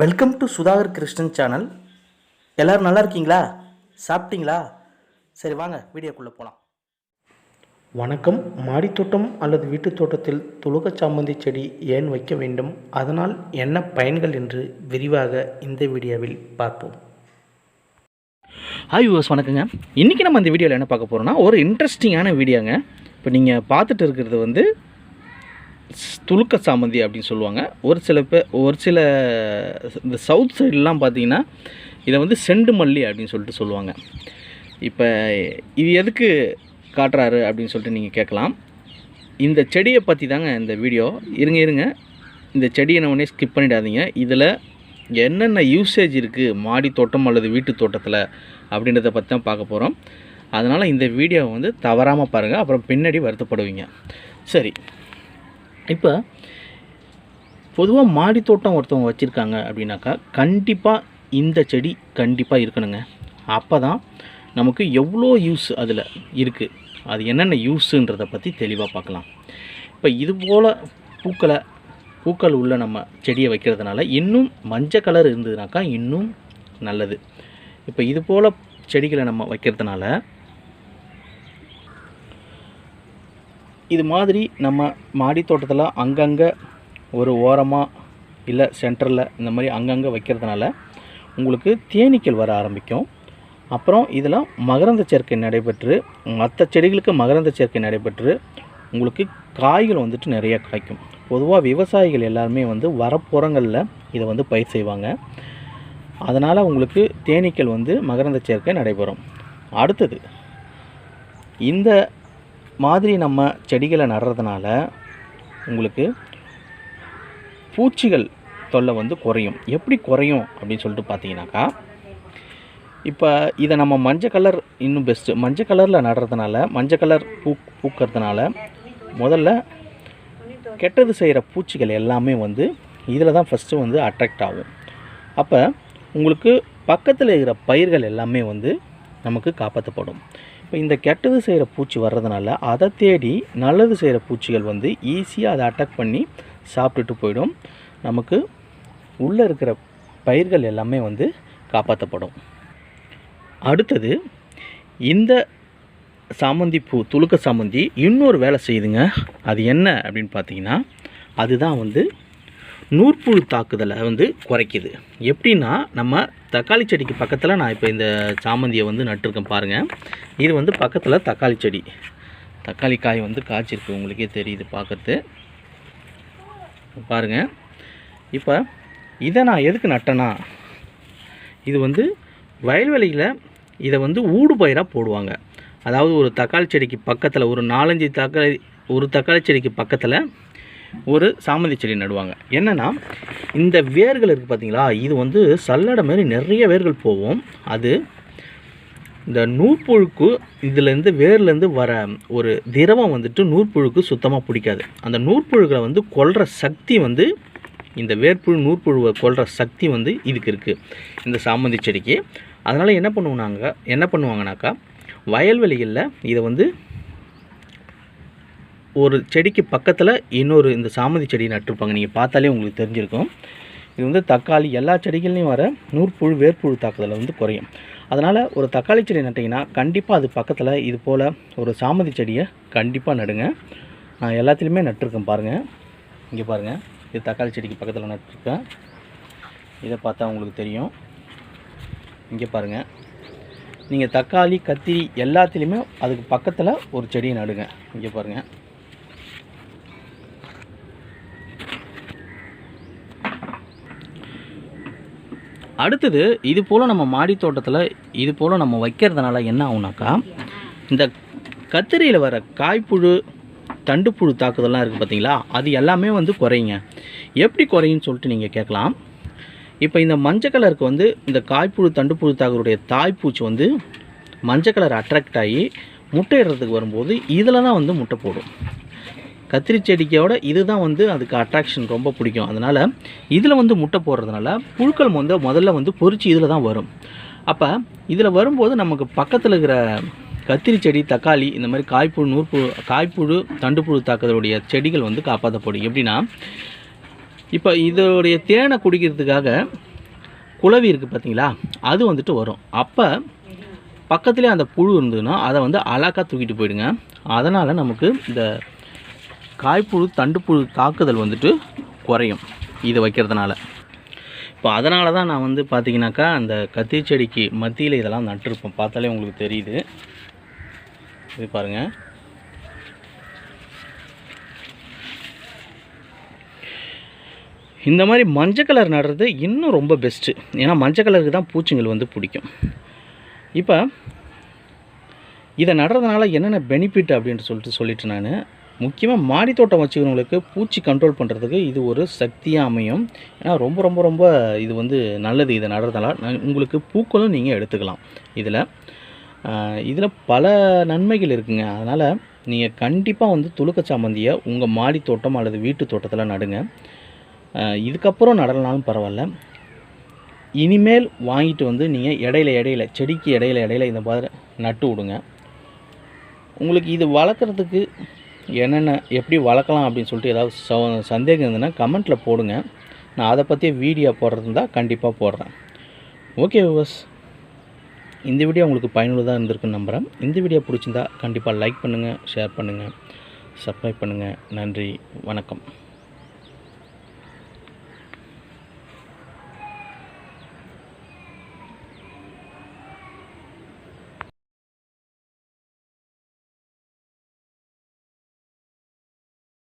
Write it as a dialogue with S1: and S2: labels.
S1: Welcome to Sudhakar Krishnan channel எல்லோரும் நல்லா இருக்கீங்களா? சாப்பிட்டீங்களா? சரி வாங்க வீடியோக்குள்ளே போகலாம் வணக்கம். மாடித்தோட்டம் அல்லது வீட்டுத் தோட்டத்தில் துலுக சாமந்தி செடி ஏன் வைக்க வேண்டும்? அதனால் என்ன பயன்கள் என்று விரிவாக இந்த வீடியோவில் பார்ப்போம்.
S2: ஹாய் யூஸ் வணக்கங்க. இன்றைக்கி நம்ம இந்த வீடியோவில் என்ன பார்க்க போகிறோம்னா ஒரு இன்ட்ரெஸ்டிங்கான வீடியோங்க. இப்போ நீங்கள் பார்த்துட்டு இருக்கிறது வந்து ஸ்- துலுக்க சாமந்தி அப்படின்னு சொல்லுவாங்க. ஒரு சில பேர் ஒரு சில இந்த சவுத் சைட்லாம் பார்த்தீங்கன்னா இதை வந்து செண்டு மல்லி அப்படின்னு சொல்லிட்டு சொல்லுவாங்க. இப்போ இது எதுக்கு காட்டுறாரு அப்படின்னு சொல்லிட்டு நீங்கள் கேட்கலாம். இந்த செடியை பற்றி தாங்க இந்த வீடியோ. இருங்க இருங்க. இந்த செடியை நான் உடனே ஸ்கிப் பண்ணிடாதீங்க. இதில் என்னென்ன யூசேஜ் இருக்குது மாடி தோட்டம் அல்லது வீட்டு தோட்டத்தில் அப்படின்றத பற்றி தான் பார்க்க போகிறோம் அதனால் இந்த வீடியோவை வந்து தவறாமல் பாருங்கள் அப்புறம் பின்னாடி வருத்தப்படுவீங்க. சரி. இப்போ பொதுவாக மாடி தோட்டம் ஒருத்தவங்க வச்சுருக்காங்க அப்படின்னாக்கா கண்டிப்பாக இந்த செடி கண்டிப்பாக இருக்கணுங்க. அப்போ தான் நமக்கு எவ்வளோ யூஸ் அதில் இருக்குது அது என்னென்ன யூஸுன்றதை பற்றி தெளிவாக பார்க்கலாம் இப்போ இது போல் பூக்களை பூக்கள் உள்ள நம்ம செடியை வைக்கிறதுனால இன்னும் மஞ்சள் கலர் இருந்ததுனாக்கா இன்னும் நல்லது. இப்போ இது போல் செடிகளை நம்ம வைக்கிறதுனால இது மாதிரி நம்ம மாடி தோட்டத்தில் அங்கங்கே ஒரு ஓரமாக இல்லை சென்டரில் இந்த மாதிரி அங்கங்கே வைக்கிறதுனால உங்களுக்கு தேனீக்கள் வர ஆரம்பிக்கும். அப்புறம் இதில் மகரந்த சேர்க்கை நடைபெற்று மற்ற செடிகளுக்கு மகரந்த சேர்க்கை நடைபெற்று உங்களுக்கு காய்கள் வந்துட்டு நிறைய காய்க்கும் பொதுவாக விவசாயிகள் எல்லாருமே வந்து வரப்புறங்களில் இதை வந்து பயிர் செய்வாங்க. அதனால் உங்களுக்கு தேனீக்கள் வந்து மகரந்த சேர்க்கை நடைபெறும். அடுத்தது இந்த மாதிரி நம்ம செடிகளை நடுறதுனால உங்களுக்கு பூச்சிகள் தொல்லை வந்து குறையும். எப்படி குறையும் அப்படின்னு சொல்லிட்டு பார்த்தீங்கன்னாக்கா இப்போ இதை நம்ம மஞ்சள் கலர் இன்னும் பெஸ்ட்டு மஞ்சள் கலரில் நடுறதுனால மஞ்சள் கலர் பூ பூக்கிறதுனால முதல்ல கெட்டது செய்கிற பூச்சிகள் எல்லாமே வந்து இதில் தான் ஃபஸ்ட்டு வந்து அட்ராக்ட் ஆகும். அப்போ உங்களுக்கு பக்கத்தில் இருக்கிற பயிர்கள் எல்லாமே வந்து நமக்கு காப்பாற்றப்படும். இப்போ இந்த கெட்டது செய்கிற பூச்சி வர்றதுனால அதை தேடி நல்லது செய்கிற பூச்சிகள் வந்து ஈஸியாக அதை அட்டாக் பண்ணி சாப்பிட்டுட்டு போயிடும். நமக்கு உள்ளே இருக்கிற பயிர்கள் எல்லாமே வந்து காப்பாற்றப்படும் அடுத்தது இந்த சாமந்தி பூ துளுக்க சாமந்தி இன்னொரு வேலை செய்யுதுங்க. அது என்ன அப்படின்னு பார்த்தீங்கன்னா அதுதான் வந்து நூற்புழு தாக்குதலை வந்து குறைக்குது. எப்படின்னா நம்ம தக்காளி செடிக்கு பக்கத்தில் நான் இப்போ இந்த சாமந்தியை வந்து நட்டிருக்கேன் பாருங்கள் இது வந்து பக்கத்தில் தக்காளி செடி. தக்காளி காய் வந்து காய்ச்சிருக்கு உங்களுக்கே தெரியுது பார்க்கறது பாருங்கள் இப்போ இதை நான் எதுக்கு நட்டேன்னா இது வந்து வயல்வெளியில் இதை வந்து ஊடு பயிராக போடுவாங்க. அதாவது ஒரு தக்காளி செடிக்கு பக்கத்தில் ஒரு நாலஞ்சு தக்காளி ஒரு தக்காளி செடிக்கு பக்கத்தில் ஒரு சாமந்தி செடி நடுவாங்க. என்னென்னா இந்த வேர்கள் இருக்குது பார்த்தீங்களா இது வந்து சல்லடை மாதிரி நிறைய வேர்கள் போகும். அது இந்த நூற்புழுக்கு இதுலேருந்து வேர்லேருந்து வர ஒரு திரவம் வந்துட்டு நூற்புழுக்கு சுத்தமாக பிடிக்காது. அந்த நூற்புழுக்களை வந்து கொல்ற சக்தி வந்து இந்த வேர்ப்புழு நூற்புழுவை கொல்ற சக்தி வந்து இதுக்கு இருக்குது இந்த சாமந்தி செடிக்கு. அதனால் என்ன பண்ணுவாங்க என்ன பண்ணுவாங்கனாக்கா வயல்வெளிகளில் இதை வந்து ஒரு செடிக்கு பக்கத்தில் இன்னொரு இந்த சாமந்தி செடி நட்டிருப்பாங்க. நீங்கள் பார்த்தாலே உங்களுக்கு தெரிஞ்சிருக்கும். இது வந்து தக்காளி எல்லா செடிகள்லையும் வர நூற்புழு வேர்ப்புழு தாக்குதலை வந்து குறையும். அதனால் ஒரு தக்காளி செடி நட்டிங்கன்னா கண்டிப்பாக அது பக்கத்தில் இது போல் ஒரு சாமந்தி செடியை கண்டிப்பாக நடுங்க. நான் எல்லாத்துலேயுமே நட்டிருக்கேன் பாருங்கள் இங்கே பாருங்கள் இது தக்காளி செடிக்கு பக்கத்தில் நட்டிருக்கேன். இதை பார்த்தா உங்களுக்கு தெரியும். இங்கே பாருங்கள் நீங்கள் தக்காளி கத்திரி எல்லாத்துலேயுமே அதுக்கு பக்கத்தில் ஒரு செடியை நடுங்க. இங்கே பாருங்கள் அடுத்தது இது போல் நம்ம மாடி தோட்டத்தில் இது போல் நம்ம வைக்கிறதுனால என்ன ஆகுனாக்கா இந்த கத்திரியில் வர காய்ப்புழு தண்டுப்புழு தாக்குதல்லாம் இருக்குது பார்த்தீங்களா அது எல்லாமே வந்து குறையுங்க. எப்படி குறையும்னு சொல்லிட்டு நீங்கள் கேட்கலாம். இப்போ இந்த மஞ்சள் கலருக்கு வந்து இந்த காய்ப்புழு தண்டுப்புழு தாக்குடைய தாய்ப்பூச்சி வந்து மஞ்சள் கலர் அட்ராக்ட் ஆகி முட்டையிடுறதுக்கு வரும்போது இதில் தான் வந்து முட்டை போடும். கத்திரி செடிக்கோட இதுதான் வந்து அதுக்கு அட்ராக்ஷன் ரொம்ப பிடிக்கும். அதனால் இதில் வந்து முட்டை போடுறதுனால புழுக்கள் வந்து முதல்ல வந்து பொறிச்சு இதில் தான் வரும். அப்போ இதில் வரும்போது நமக்கு பக்கத்தில் இருக்கிற கத்திரி செடி தக்காளி இந்த மாதிரி காய்ப்புழு நூற்புழு காய்ப்புழு தண்டுப்புழு தாக்குதலுடைய செடிகள் வந்து காப்பாற்றப்படும் எப்படின்னா இப்போ இதோடைய தேனை குடிக்கிறதுக்காக குளவி இருக்குது பார்த்தீங்களா அது வந்துட்டு வரும். அப்போ பக்கத்துலேயே அந்த புழு இருந்ததுன்னா அதை வந்து அழகாக தூக்கிட்டு போயிடுங்க. அதனால் நமக்கு இந்த காய்ப்புழு தண்டுப்புழு தாக்குதல் வந்துட்டு குறையும் இது வைக்கிறதுனால. இப்போ அதனால தான் நான் வந்து பார்த்தீங்கன்னாக்கா அந்த கத்திரி செடிக்கு மத்தியில் இதெல்லாம் நட்டிருப்பேன் பார்த்தாலே உங்களுக்கு தெரியுது. இது பாருங்கள் இந்த மாதிரி மஞ்சள் கலர் நடுறது இன்னும் ரொம்ப பெஸ்ட்டு ஏன்னா மஞ்சள் கலருக்கு தான் பூச்சிங்கள் வந்து பிடிக்கும். இப்போ இதை நடுறதுனால என்னென்ன பெனிஃபிட் அப்படின்ட்டு சொல்லிட்டு சொல்லிட்டு நான். முக்கியமாக மாடி தோட்டம் வச்சுக்கிறவங்களுக்கு பூச்சி கண்ட்ரோல் பண்ணுறதுக்கு இது ஒரு சக்தியாக அமையும். ஏன்னா ரொம்ப ரொம்ப ரொம்ப இது வந்து நல்லது இதை நடுறதுனால. உங்களுக்கு பூக்களும் நீங்கள் எடுத்துக்கலாம் இதில். இதில் பல நன்மைகள் இருக்குங்க. அதனால் நீங்கள் கண்டிப்பாக வந்து துளுக்க சாமந்தியை உங்கள் மாடி தோட்டம் அல்லது வீட்டு தோட்டத்தில் நடுங்க. இதுக்கப்புறம் நடலனாலும் பரவாயில்ல. இனிமேல் வாங்கிட்டு வந்து நீங்கள் இடையில இடையில செடிக்கு இடையில இடையில இந்த மாதிரி நட்டு விடுங்க. உங்களுக்கு இது வளர்க்குறதுக்கு என்னென்ன எப்படி வளர்க்கலாம் அப்படின்னு சொல்லிட்டு ஏதாவது ச- சந்தேகம் இருந்ததுன்னா கமெண்ட்டில் போடுங்க. நான் அதை பற்றி வீடியோ போடுறது இருந்தால் கண்டிப்பாக போடுறேன். ஓகே விவஸ் இந்த வீடியோ உங்களுக்கு பயனுள்ளதாக இருந்திருக்குன்னு நம்புகிறேன் இந்த வீடியோ பிடிச்சிருந்தா கண்டிப்பாக லைக் பண்ணுங்கள் ஷேர் பண்ணுங்கள் சப்ஸ்கிரைப் பண்ணுங்கள் நன்றி வணக்கம்.